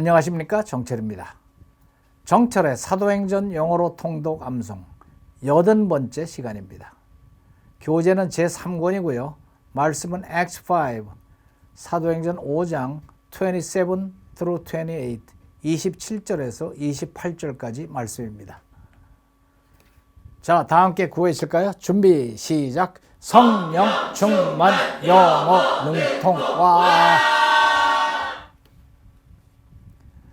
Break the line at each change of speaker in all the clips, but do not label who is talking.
안녕하십니까 정철입니다. 정철의 사도행전 영어로 통독 암송 여든 번째 시간입니다. 교재는 제 3권이고요. 말씀은 Acts 5 사도행전 5장 27 through 28 27절에서 28절까지 말씀입니다. 자, 다 함께 구해실까요? 준비 시작. 성령 충만 영어 능통와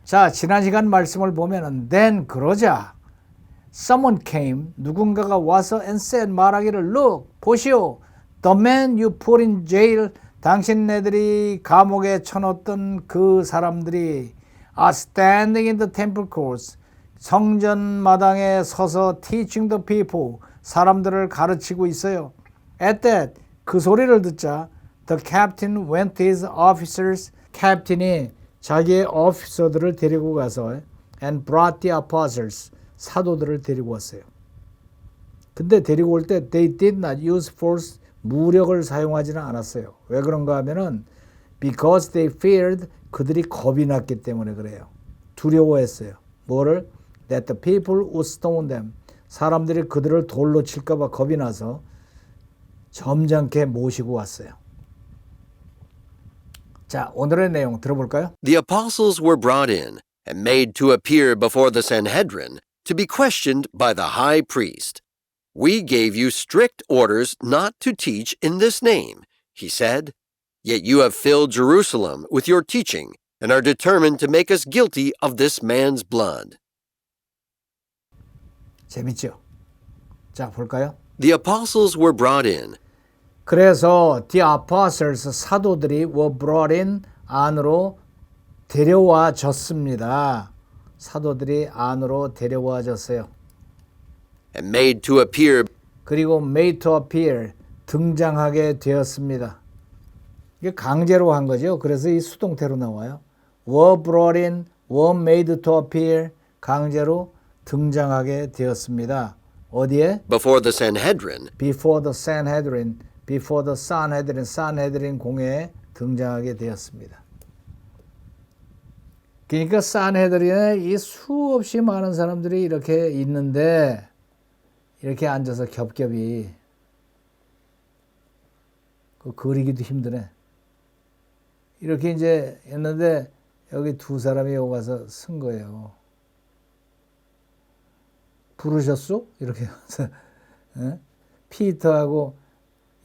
자, 지난 시간 말씀을 보면은 then 그러자 someone came 누군가가 와서 and said 말하기를 look 보시오 the man you put in jail 당신네들이 감옥에 쳐넣었던 그 사람들이 are standing in the temple courts 성전 마당에 서서 teaching the people 사람들을 가르치고 있어요. At that 그 소리를 듣자 the captain went his officers captain이 자기의 오피서들을 데리고 가서 and brought the apostles 사도들을 데리고 왔어요. 근데 데리고 올 때 they did not use force 무력을 사용하지는 않았어요. 왜 그런가 하면은 because they feared 그들이 겁이 났기 때문에 그래요. 두려워했어요. 뭐를 that the people would stone them 사람들이 그들을 돌로 칠까 봐 겁이 나서 점잖게 모시고 왔어요. 자, 오늘의 내용 들어볼까요?
The apostles were brought in and made to appear before the Sanhedrin to be questioned by the high priest. We gave you strict orders not to teach in this name, he said. Yet you have filled Jerusalem with your teaching and are determined to make us guilty of this man's blood.
재밌죠? 자, 볼까요?
The apostles were brought in
그래서 the apostles 사도들이 were brought in 안으로 데려와졌습니다. 사도들이 안으로 데려와졌어요.
and made to appear
그리고 made to appear 등장하게 되었습니다. 이게 강제로 한 거죠. 그래서 이 수동태로 나와요. were brought in, were made to appear 강제로 등장하게 되었습니다. 어디에?
before the Sanhedrin
before the Sanhedrin, before the Sanhedrin, Sanhedrin 공회에 등장하게 되었습니다. 그러니까 산헤드린에 이 수없이 많은 사람들이 이렇게 있는데 이렇게 앉아서 겹겹이 그 그리기도 힘드네. 이렇게 이제 했는데 여기 두 사람이 오고 가서 쓴 거예요. 부르셨소? 이렇게 예? 피터하고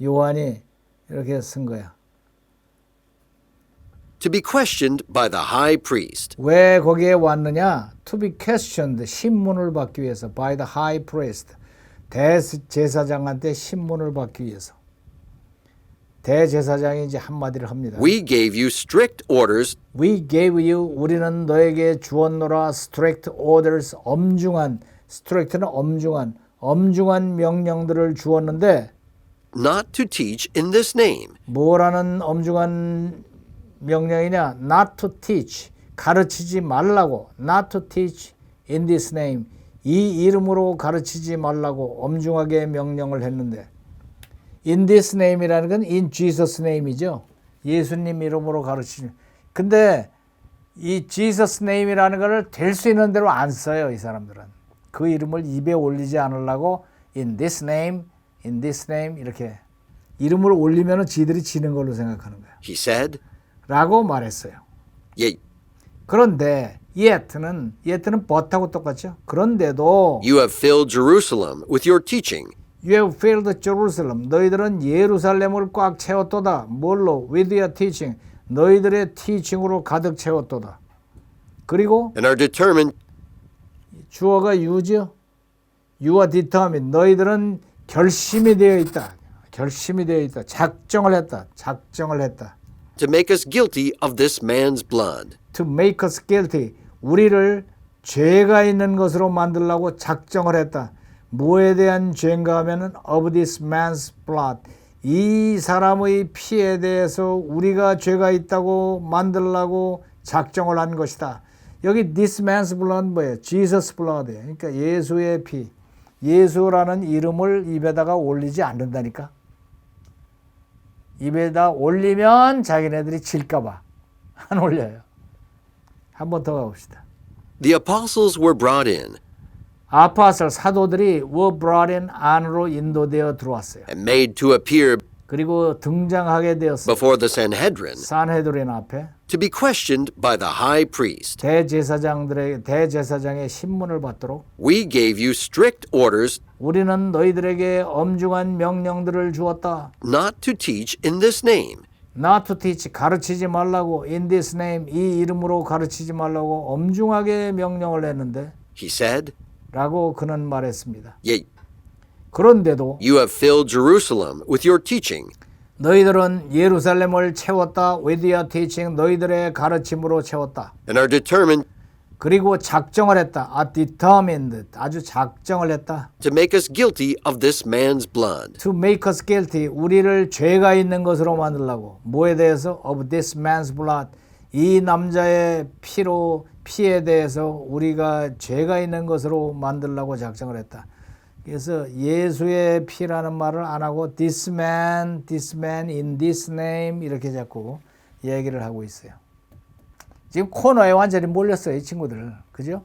요한이 이렇게 쓴 거야.
to be questioned by the high priest.
왜 거기에 왔느냐? To be questioned, 신문을 받기 위해서. By the high priest. 대제사장한테 신문을 받기 위해서. 대제사장이 이제 한마디를 합니다.
We gave you strict orders
We gave you, 우리는 너에게 주었노라 strict orders, 엄중한, strict는 엄중한, 엄중한 명령들을 주었는데
not to teach in this name.
뭐라는 엄중한 명령이냐? Not to teach. 가르치지 말라고. Not to teach in this name. 이 이름으로 가르치지 말라고 엄중하게 명령을 했는데 in this name이라는 건 in Jesus name이죠. 예수님 이름으로 가르치는. 근데 이 Jesus name이라는 거를 될수 있는 대로 안 써요, 이 사람들은. 그 이름을 입에 올리지 않으려고 in this name, in this name 이렇게 이름을 올리면은 지들이 지는 걸로 생각하는 거야.
He said,
라고 말했어요.
Yet
그런데 yet는 yet는 but하고 똑같죠. 그런데도
you have filled Jerusalem with your teaching
you have filled Jerusalem. 너희들은 예루살렘을 꽉 채웠도다. 뭘로? with your teaching. 너희들의 teaching으로 가득 채웠도다. 그리고
and are determined
주어가 you죠. you are determined. 너희들은 결심이 되어 있다. 결심이 되어 있다. 작정을 했다. 작정을 했다.
to make us guilty of this man's blood.
to make us guilty. 우리를 죄가 있는 것으로 만들려고 작정을 했다. 뭐에 대한 죄인가 하면은 of this man's blood. 이 사람의 피에 대해서 우리가 죄가 있다고 만들려고 작정을 한 것이다. 여기 this man's blood 뭐예요? Jesus blood예요. 그러니까 예수의 피. 예수라는 이름을 입에다가 올리지 않는다니까. 입에다 올리면 자기네들이 질까봐 안 올려요. 한 번 더 가봅시다.
The apostles were brought in
아파설 사도들이 were brought in 안으로 인도되어 들어왔어요.
and made to appear
그리고 등장하게 되었어요.
before the Sanhedrin
산헤드린 앞에
to be questioned by the high priest.
대제사장들의 대제사장의 신문을 받도록
We gave you strict orders
우리는 너희들에게 엄중한 명령들을 주었다.
not to teach in this name.
Not to teach 가르치지 말라고 in this name 이 이름으로 가르치지 말라고 엄중하게 명령을 했는데
He said,
라고 그는 말했습니다.
Yet
그런데도
you have filled Jerusalem with your teaching
너희들은 예루살렘을 채웠다. with your teaching 너희들의 가르침으로 채웠다.
and are determined
그리고 작정을 했다. are determined 아주 작정을 했다.
to make us guilty of this man's blood.
to make us guilty 우리를 죄가 있는 것으로 만들라고 뭐에 대해서 of this man's blood 이 남자의 피로 피에 대해서 우리가 죄가 있는 것으로 만들라고 작정을 했다. 그래서 예수의 피라는 말을 안 하고 this man, this man in this name 이렇게 자꾸 얘기를 하고 있어요. 지금 코너에 완전히 몰렸어요, 이 친구들. 그죠?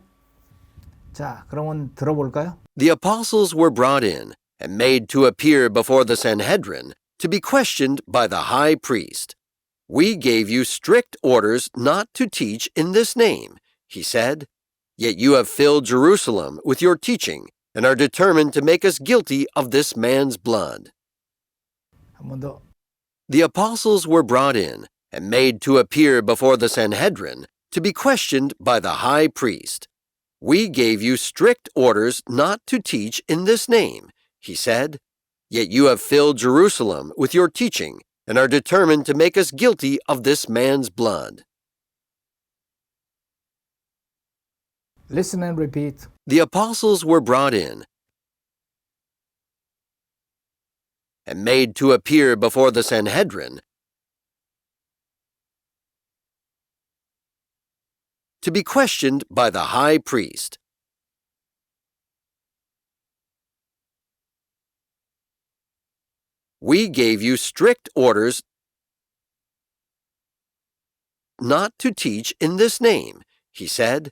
자, 그러면 들어볼까요?
The apostles were brought in and made to appear before the Sanhedrin to be questioned by the high priest. We gave you strict orders not to teach in this name, he said. Yet you have filled Jerusalem with your teaching and are determined to make us guilty of this man's blood. The apostles were brought in and made to appear before the Sanhedrin to be questioned by the high priest. We gave you strict orders not to teach in this name, he said. Yet you have filled Jerusalem with your teaching and are determined to make us guilty of this man's blood.
Listen and repeat.
The apostles were brought in and made to appear before the Sanhedrin to be questioned by the high priest. We gave you strict orders not to teach in this name, he said.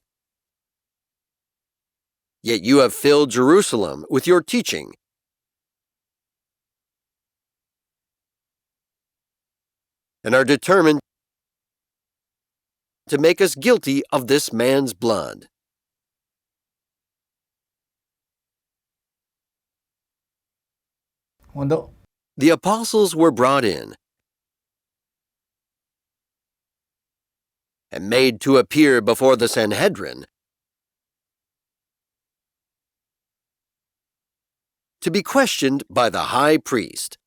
Yet you have filled Jerusalem with your teaching. And are determined to make us guilty of this man's blood. The apostles were brought in and made to appear before the Sanhedrin to be questioned by the high priest.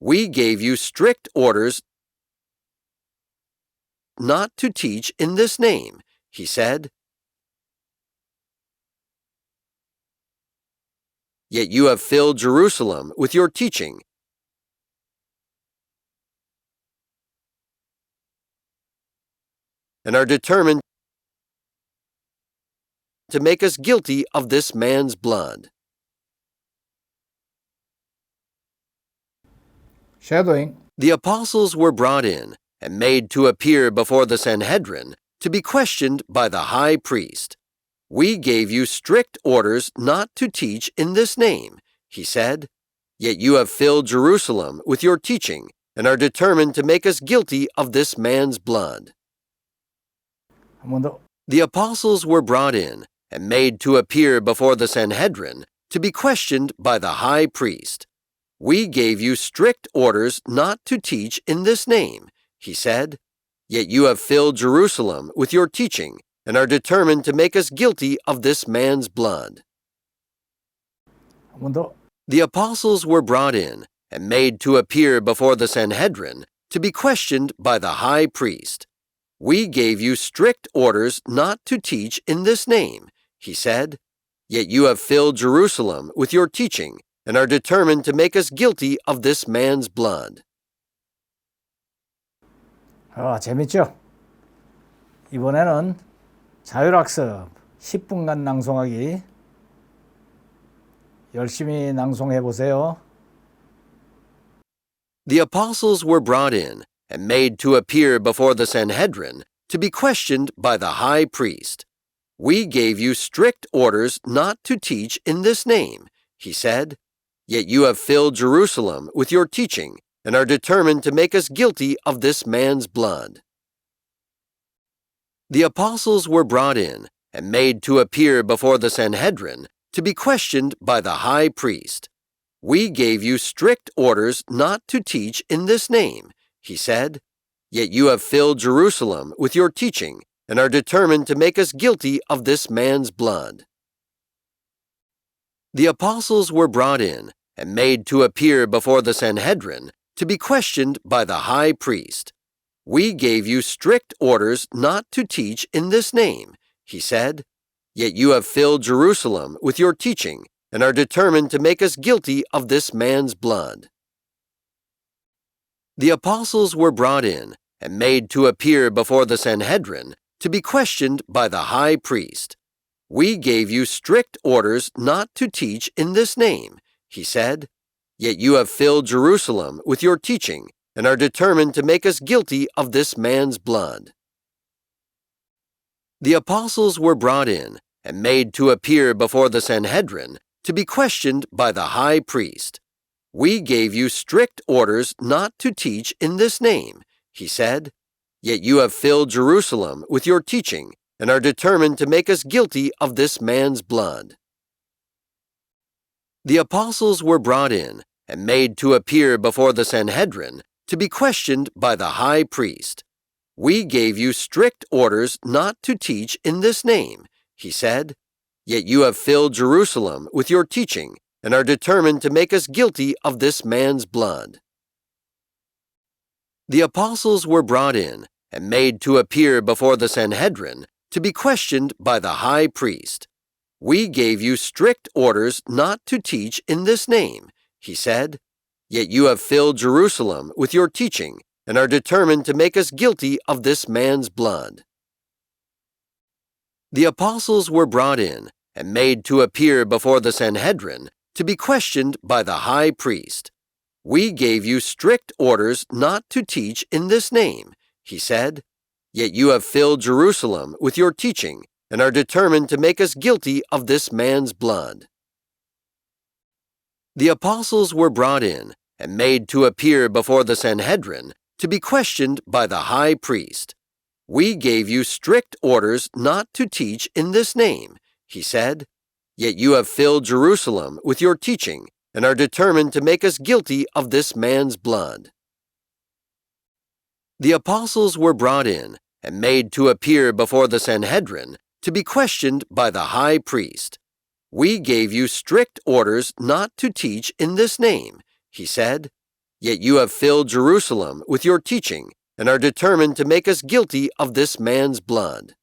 We gave you strict orders not to teach in this name, he said. Yet you have filled Jerusalem with your teaching and are determined to make us guilty of this man's blood.
Shadowing.
The apostles were brought in and made to appear before the Sanhedrin to be questioned by the high priest. We gave you strict orders not to teach in this name, he said. Yet you have filled Jerusalem with your teaching and are determined to make us guilty of this man's blood. The apostles were brought in and made to appear before the Sanhedrin to be questioned by the high priest. We gave you strict orders not to teach in this name, he said. Yet you have filled Jerusalem with your teaching and are determined to make us guilty of this man's blood. The apostles were brought in and made to appear before the Sanhedrin to be questioned by the high priest. We gave you strict orders not to teach in this name, he said. Yet you have filled Jerusalem with your teaching and are determined to make us guilty of this man's blood.
아, 재밌죠? 이번에는 자율학습 10분간 낭송하기 열심히 낭송해 보세요.
The apostles were brought in and made to appear before the Sanhedrin to be questioned by the high priest. We gave you strict orders not to teach in this name, he said. Yet you have filled Jerusalem with your teaching and are determined to make us guilty of this man's blood. The apostles were brought in and made to appear before the Sanhedrin to be questioned by the high priest. We gave you strict orders not to teach in this name, he said. Yet you have filled Jerusalem with your teaching and are determined to make us guilty of this man's blood. The apostles were brought in and made to appear before the Sanhedrin to be questioned by the high priest. We gave you strict orders not to teach in this name, he said. Yet you have filled Jerusalem with your teaching and are determined to make us guilty of this man's blood. The apostles were brought in and made to appear before the Sanhedrin to be questioned by the high priest. We gave you strict orders not to teach in this name, he said. Yet you have filled Jerusalem with your teaching and are determined to make us guilty of this man's blood. The apostles were brought in and made to appear before the Sanhedrin to be questioned by the high priest. We gave you strict orders not to teach in this name, he said. Yet you have filled Jerusalem with your teaching and are determined to make us guilty of this man's blood. The apostles were brought in and made to appear before the Sanhedrin to be questioned by the high priest. We gave you strict orders not to teach in this name, he said. Yet you have filled Jerusalem with your teaching and are determined to make us guilty of this man's blood. The apostles were brought in and made to appear before the Sanhedrin to be questioned by the high priest. We gave you strict orders not to teach in this name, he said. Yet you have filled Jerusalem with your teaching and are determined to make us guilty of this man's blood. The apostles were brought in and made to appear before the Sanhedrin to be questioned by the high priest. We gave you strict orders not to teach in this name, he said. Yet you have filled Jerusalem with your teaching and are determined to make us guilty of this man's blood. The apostles were brought in and made to appear before the Sanhedrin to be questioned by the high priest. We gave you strict orders not to teach in this name, he said. Yet you have filled Jerusalem with your teaching and are determined to make us guilty of this man's blood. The apostles were brought in and made to appear before the Sanhedrin to be questioned by the high priest. We gave you strict orders not to teach in this name, he said. Yet you have filled Jerusalem with your teaching and are determined to make us guilty of this man's blood.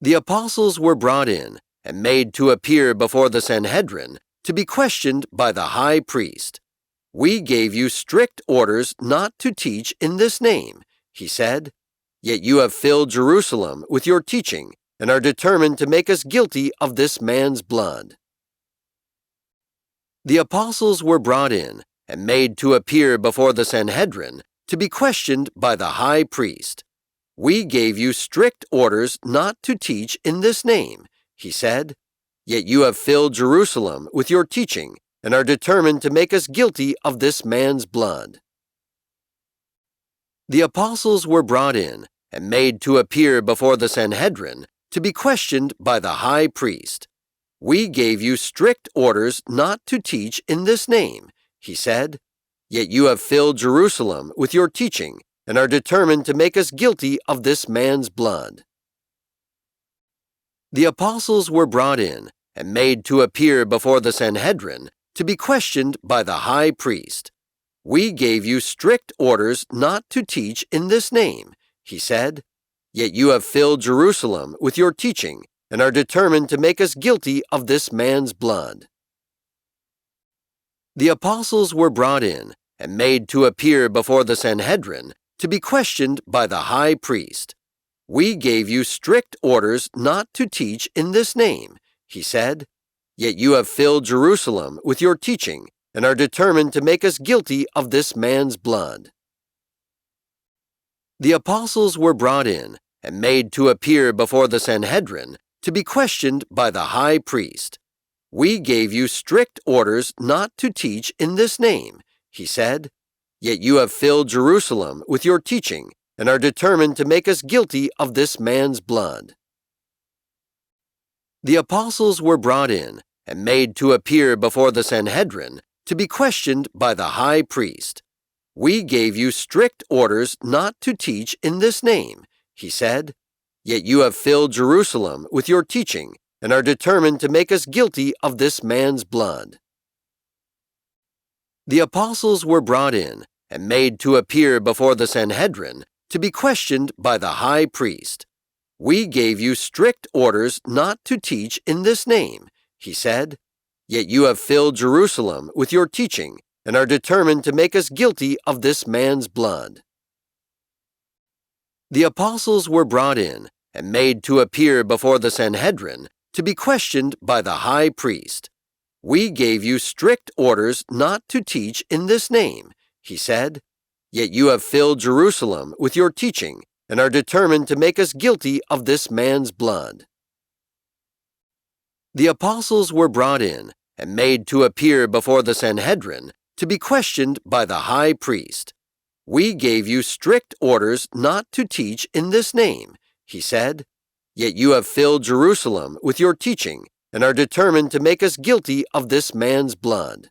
The apostles were brought in and made to appear before the Sanhedrin to be questioned by the high priest. We gave you strict orders not to teach in this name, he said. Yet you have filled Jerusalem with your teaching and are determined to make us guilty of this man's blood. The apostles were brought in and made to appear before the Sanhedrin to be questioned by the high priest. We gave you strict orders not to teach in this name, he said. Yet you have filled Jerusalem with your teaching and are determined to make us guilty of this man's blood. The apostles were brought in and made to appear before the Sanhedrin to be questioned by the high priest. We gave you strict orders not to teach in this name, he said. Yet you have filled Jerusalem with your teaching and are determined to make us guilty of this man's blood. The apostles were brought in and made to appear before the Sanhedrin to be questioned by the high priest. We gave you strict orders not to teach in this name, he said. Yet you have filled Jerusalem with your teaching and are determined to make us guilty of this man's blood. The apostles were brought in and made to appear before the Sanhedrin to be questioned by the high priest. We gave you strict orders not to teach in this name, he said. Yet you have filled Jerusalem with your teaching and are determined to make us guilty of this man's blood. The apostles were brought in and made to appear before the Sanhedrin to be questioned by the high priest. We gave you strict orders not to teach in this name, he said. Yet you have filled Jerusalem with your teaching and are determined to make us guilty of this man's blood. The apostles were brought in and made to appear before the Sanhedrin to be questioned by the high priest. We gave you strict orders not to teach in this name, he said. Yet you have filled Jerusalem with your teaching and are determined to make us guilty of this man's blood. The apostles were brought in and made to appear before the Sanhedrin to be questioned by the high priest. We gave you strict orders not to teach in this name, he said. Yet you have filled Jerusalem with your teaching and are determined to make us guilty of this man's blood. The apostles were brought in and made to appear before the Sanhedrin to be questioned by the high priest. We gave you strict orders not to teach in this name, he said. Yet you have filled Jerusalem with your teaching and are determined to make us guilty of this man's blood. The apostles were brought in and made to appear before the Sanhedrin to be questioned by the high priest. We gave you strict orders not to teach in this name, he said. Yet you have filled Jerusalem with your teaching and are determined to make us guilty of this man's blood.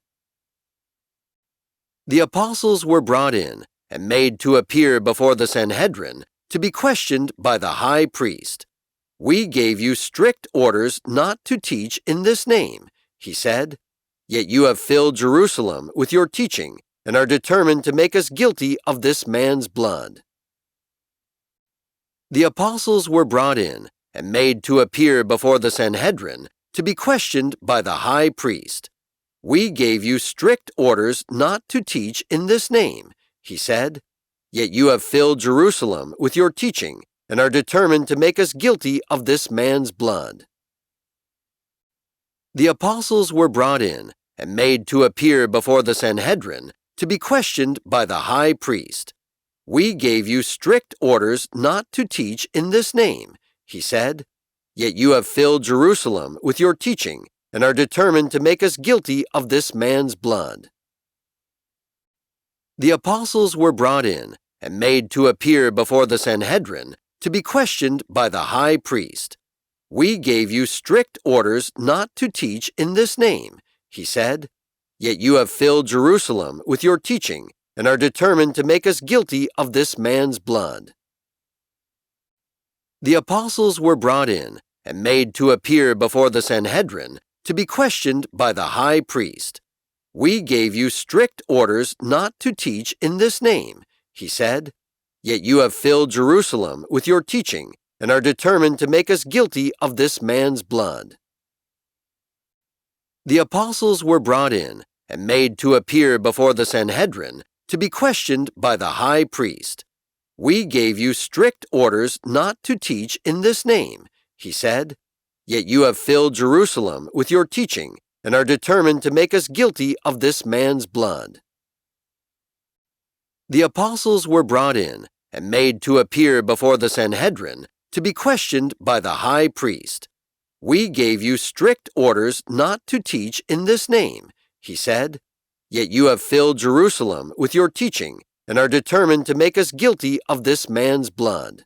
The apostles were brought in and made to appear before the Sanhedrin to be questioned by the high priest. We gave you strict orders not to teach in this name, he said. Yet you have filled Jerusalem with your teaching and are determined to make us guilty of this man's blood. The apostles were brought in and made to appear before the Sanhedrin to be questioned by the high priest. We gave you strict orders not to teach in this name, he said. Yet you have filled Jerusalem with your teaching and are determined to make us guilty of this man's blood. The apostles were brought in and made to appear before the Sanhedrin to be questioned by the high priest. We gave you strict orders not to teach in this name, he said. Yet you have filled Jerusalem with your teaching and are determined to make us guilty of this man's blood. The apostles were brought in and made to appear before the Sanhedrin to be questioned by the high priest. We gave you strict orders not to teach in this name, he said. Yet you have filled Jerusalem with your teaching and are determined to make us guilty of this man's blood. The apostles were brought in and made to appear before the Sanhedrin to be questioned by the high priest. We gave you strict orders not to teach in this name, he said. Yet you have filled Jerusalem with your teaching and are determined to make us guilty of this man's blood. The apostles were brought in and made to appear before the Sanhedrin to be questioned by the high priest. We gave you strict orders not to teach in this name, he said. Yet you have filled Jerusalem with your teaching and are determined to make us guilty of this man's blood. The apostles were brought in and made to appear before the Sanhedrin to be questioned by the high priest. We gave you strict orders not to teach in this name, he said. Yet you have filled Jerusalem with your teaching and are determined to make us guilty of this man's blood.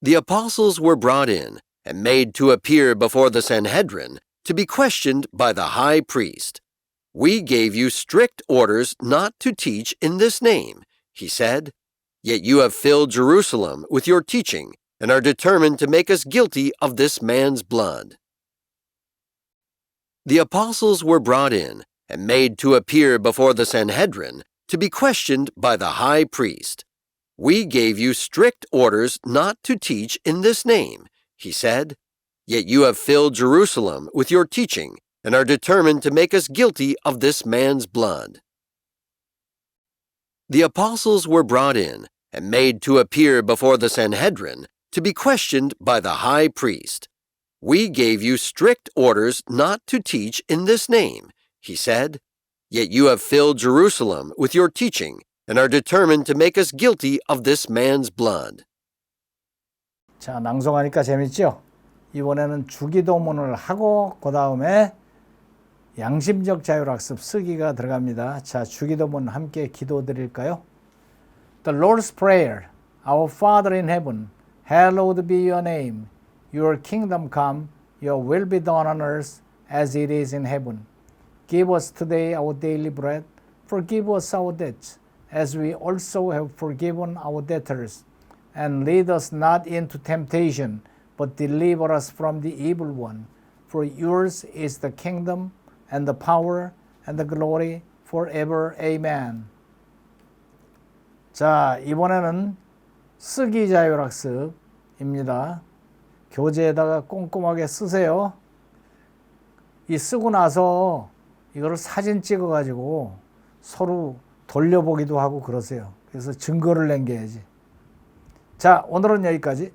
The apostles were brought in and made to appear before the Sanhedrin to be questioned by the high priest. We gave you strict orders not to teach in this name, he said. Yet you have filled Jerusalem with your teaching and are determined to make us guilty of this man's blood. The apostles were brought in and made to appear before the Sanhedrin to be questioned by the high priest. We gave you strict orders not to teach in this name, he said. Yet you have filled Jerusalem with your teaching and are determined to make us guilty of this man's blood. The apostles were brought in and made to appear before the Sanhedrin to be questioned by the high priest. We gave you strict orders not to teach in this name, he said. Yet you have filled Jerusalem with your teaching and are determined to make us guilty of this man's blood.
자, 낭송하니까 재밌죠? 이번에는 주기도문을 하고 그 다음에 양심적 자율학습 쓰기가 들어갑니다. 자, 주기도문 함께 기도드릴까요? The Lord's Prayer. Our Father in heaven, hallowed be your name. Your kingdom come, your will be done on earth as it is in heaven. Give us today our daily bread. Forgive us our debts, as we also have forgiven our debtors. And lead us not into temptation, but deliver us from the evil one. For yours is the kingdom, and the power, and the glory forever. Amen. 자, 이번에는 쓰기 자율학습입니다. 교재에다가 꼼꼼하게 쓰세요. 이 쓰고 나서 이거를 사진 찍어 가지고 서로 돌려보기도 하고 그러세요. 그래서 증거를 남겨야지. 자, 오늘은 여기까지.